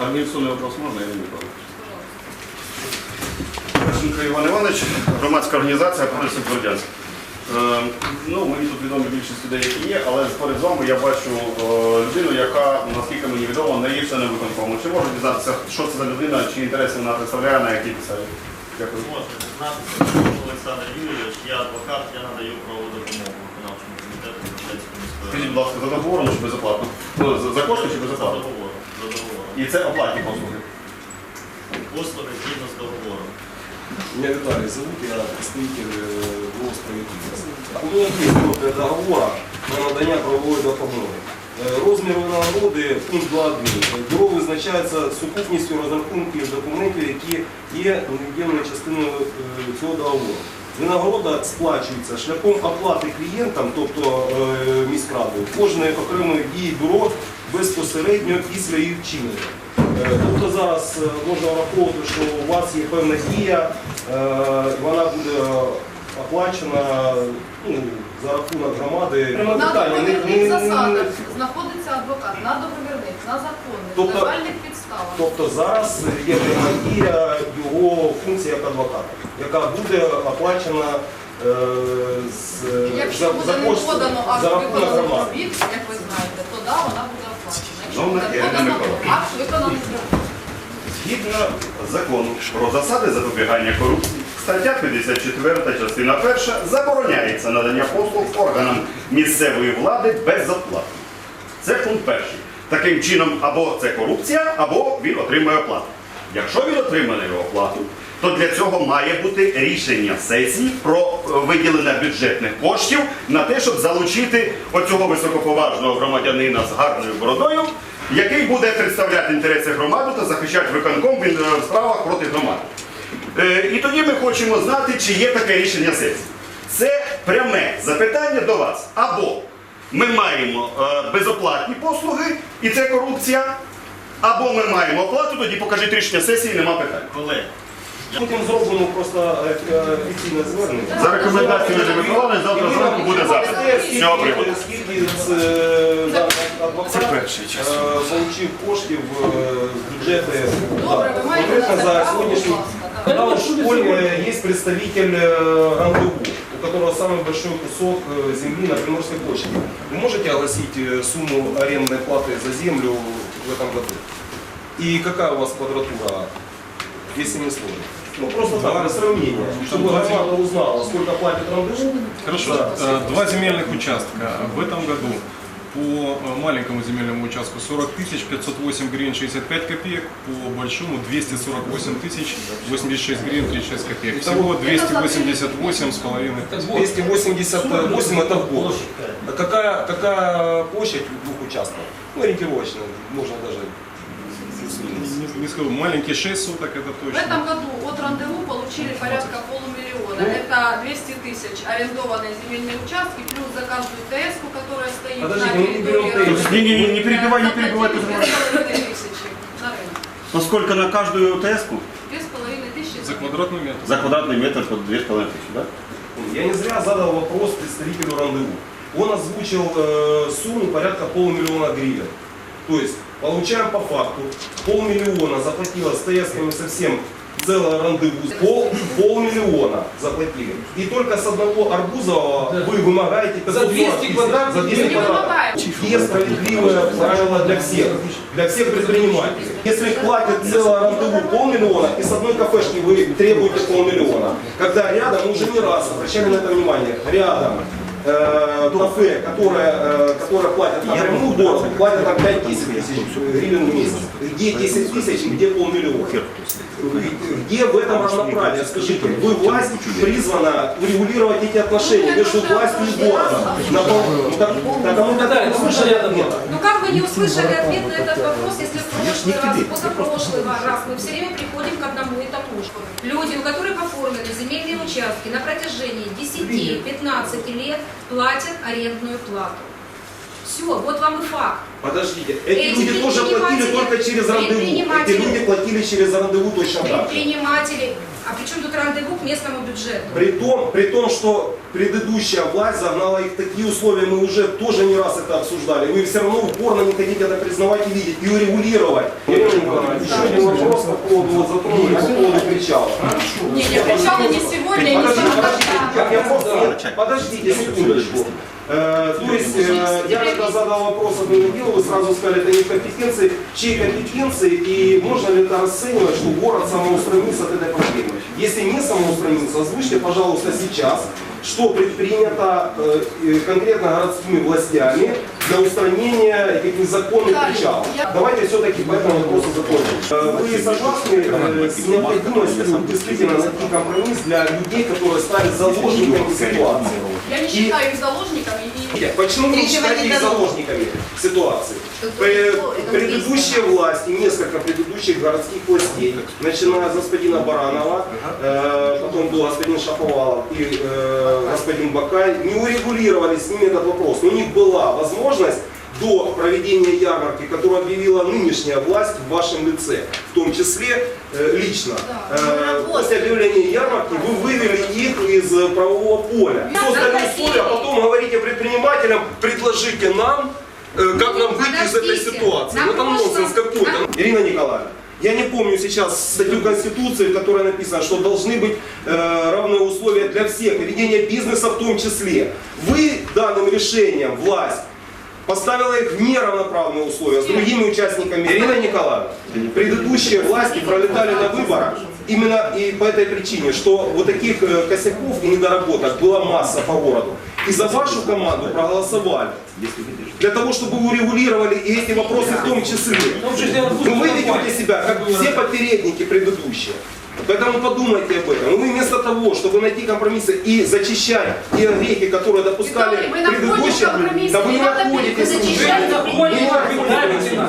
Организационный вопрос можно, я не. Пашенко Іван Іванович, громадська організація «Полісів Бердянськ». Е, ну, мені тут відомі більшість людей, які є, але поряд з вами я бачу е, людину, яка, наскільки мені відомо, не є членом виконкому. Чи можу дізнатися, що це за людина, чи інтереси вона представляє, на якій підставі? Дякую. Можете дізнатися, Олександр Юрійович, я адвокат, я надаю правову допомогу виконавчому комітету Бердянської міської Скажіть, будь ласка, за договором чи безоплатно? Ну, за- За кошти чи безоплатно? договором, договором. І це оплатні послуги. Послуги згідно з договором. Меня Виталий зовут, я представитель ГО «Справедливость». У меня есть копия договора на надання правової допомоги. Е, Розмір винагороди пункт 2.1. Бюро визначається сукупністю розрахунків документів, які є невід'ємною частиною е, цього договору. Винагорода сплачується шляхом оплати клієнтам, тобто е, міськрадою, кожної окремої дії бюро безпосередньо після її вчинення. Тобто зараз е, можна враховувати, що у вас є певна дія, е, вона буде оплачена ну, за рахунок громади. На питання, договірних не- не- засадах знаходиться адвокат, на договірних, на законних, Тобто- легальних підставах. Тобто зараз є пряма його функція як адвоката, яка буде оплачена е, з, Якщо за, буде за не кошти, подано акт за рахунок виконаних громади. робіт, як ви знаєте, то да, вона буде оплачена. Якщо буде Ірина подано Миколаївна. акт виконаних робіт. Згідно закону про засади запобігання корупції, стаття 54, частина 1 забороняється надання послуг органам місцевої влади безоплатно. Це пункт перший. Таким чином, або це корупція, або він отримує оплату. Якщо він отримає оплату, то для цього має бути рішення сесії про е, виділення бюджетних коштів на те, щоб залучити оцього високоповажного громадянина з гарною бородою, який буде представляти інтереси громади та захищати виконком е, в справах проти громади. Е, І тоді ми хочемо знати, чи є таке рішення сесії. Це пряме запитання до вас. Або ми маємо е, безоплатні послуги, і це корупція, або ми маємо оплату, тоді покажіть рішення сесії, нема питань. Колеги, Потім зроблено просто е, офіційне звернення. За рекомендацією Миколаївни, завтра зранку буде запит. з приводу. Скільки з адвокат Це перший час. залучив коштів з бюджету. Добре, ви маєте на Конкретно за сьогоднішній будь ласка. да. Да, в школе есть представитель э, рандеву, у которого самый большой кусок э, земли на Приморской площади. Вы можете огласить э, сумму арендной платы за землю в этом году? И какая у вас квадратура, если не сложно? Ну просто так, для сравнения, чтобы громада узнала, сколько платит рандеву. Хорошо. Э, Два земельных участка. В этом году по э, маленькому земельному участку 40 тысяч 508 гривен 65 копеек, по большому 248 тысяч 86 гривен 36 копеек. Всего 288 с половиной. 288 это в год. А какая, какая площадь у двух участков? Ну, ориентировочно, можно даже. Не, не скажу, маленький 6 суток это В точно. этом году от рандеву получили порядка полумиллиона. Это 200 тысяч арендованные земельные участки, плюс за каждую ТС, которая стоит Подождите, на берем территории ТС. Не, не, не перебивай, не перебивай. ты заплатили знаешь. 2,5 тысячи на рынок. Ну сколько на каждую? 2,5 тысячи За квадратный метр. За квадратный метр под 2,5 тысячи, да? Я не зря задал вопрос представителю рандеву. Он озвучил э, сумму порядка полмиллиона гривен. То есть получаем по факту полмиллиона заплатила с ТСКами совсем целое рандеву. Пол, полмиллиона заплатили. И только с одного Арбузова вы вымогаете 540 200 квадратов? За 200 Не квадратов. Есть справедливое правило для всех, для всех предпринимателей. Если платят целое рандеву полмиллиона, и с одной кафешки вы требуете полмиллиона, когда рядом, мы уже не раз обращали на это внимание, рядом э, кафе, которое, э, которое платят напрямую городу, платят там 5 тысяч гривен в месяц. Где 10 тысяч, где полмиллиона? Где в этом равноправие? Скажите, вы власть призвана урегулировать эти отношения между властью и городом. На пол- ну, так- так, а мы так ну, услышали рядом ответ? Ну как вы не услышали ответ на этот вопрос, если в прошлый раз, позапрошлый раз мы все время приходим к одному и тому же. Люди, у которых оформлены земельные участки на протяжении 10-15 лет платят арендную плату. Все, вот вам и факт. Подождите, эти Эти люди тоже платили только через рандеву. Эти люди платили через рандеву точно так. Предприниматели. А при чем тут рандеву к местному бюджету? При том, при том, что предыдущая власть загнала их в такие условия, мы уже тоже не раз это обсуждали. Вы все равно упорно не хотите это признавать и видеть, и урегулировать. Николаевна, еще один вопрос по поводу, вот затронули по поводу кричала. Не, я кричала не сегодня, не сегодня. я- я подождите секундочку. Э, то есть э, я когда задал вопрос одному делу, вы сразу сказали, это не компетенции, чьей компетенции и можно ли это расценивать, что город самоустранился от этой проблемы. Если не самоустранился, озвучьте, пожалуйста, сейчас, что предпринято э, конкретно городскими властями для устранения этих незаконных Да, причалов. я- Давайте все-таки по этому вопросу закончим. Вы согласны э, с необходимостью действительно найти компромисс для людей, которые стали заложниками ситуации? Я не считаю их заложниками и Нет, Почему считаете не их заложниками ситуации? Тут Пре- это Предыдущие власти, несколько предыдущих городских властей, начиная с господина Баранова, э, потом был господин Шаповалов и э, господин Бакай, не урегулировали с ними этот вопрос. Но у них была возможность до проведения ярмарки, которую объявила нынешняя власть в вашем лице, в том числе э, лично. Да, Э, После объявления ярмарки вы вывели их из э, правового поля. Да, Создали условия, а потом говорите предпринимателям, предложите нам, э, как нам выйти из этой ситуации. На Ну это нонсенс какой-то. Ирина Николаевна, я не помню сейчас статью Конституции, в которой написано, что должны быть э, равные условия для всех, и ведение бизнеса в том числе. Вы данным решением, власть, поставила их в неравноправные условия с другими участниками. Ирина Николаевна, предыдущие власти пролетали на выборах именно и по этой причине, что вот таких э, косяков и недоработок была масса по городу. И за вашу команду проголосовали. Для того, чтобы вы урегулировали и эти вопросы в том числе. Но вы ведете себя, как все попередники предыдущие. Поэтому подумайте об этом. Вы вместо того, чтобы найти компромиссы и зачищать те грехи, которые допускали предыдущие, да вы не находитесь. Вы не находитесь.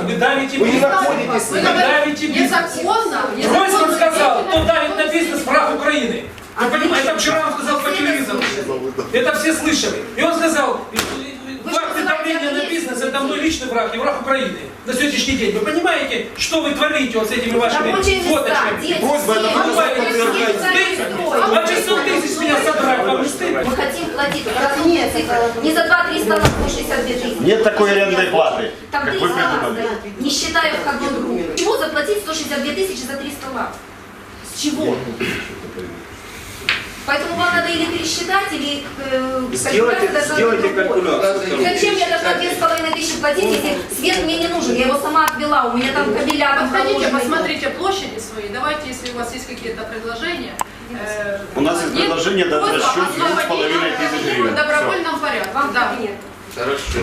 Вы давите Вы не находитесь. Вы давите бизнес. незаконно, незаконно сказал, кто давит на бизнес, враг Украины. Вы понимаете, это вчера он сказал. Это все слышали. И он сказал, факты давления на бизнес, это мой личный враг и враг Украины на сегодняшний день. Вы понимаете, что вы творите вот с этими вашими Рабочие фоточками? Просьба, это семьи, просто дети, подтверждать. строй. А 500 тысяч меня собрать, вам стыдно? Мы хотим платить разумные цифры. Не за 2-3 стола 162 тысячи. Нет такой арендной платы, Там как 3 вы придумали. не считая входной группы. Чего заплатить 162 тысячи за 3 стола? С чего? Поэтому вам надо или пересчитать, или э, Сделайте, сделайте калькуляцию. Зачем я должна две с половиной тысячи платить, если свет мне не нужен? Я его сама отвела, у меня там кабеля Подходите, посмотрите площади свои. Давайте, если у вас есть какие-то предложения. э, У нас есть предложение просьба расчет освободить 2,5 тысяч гривен. В добровольном порядке. Вам Да. Хорошо.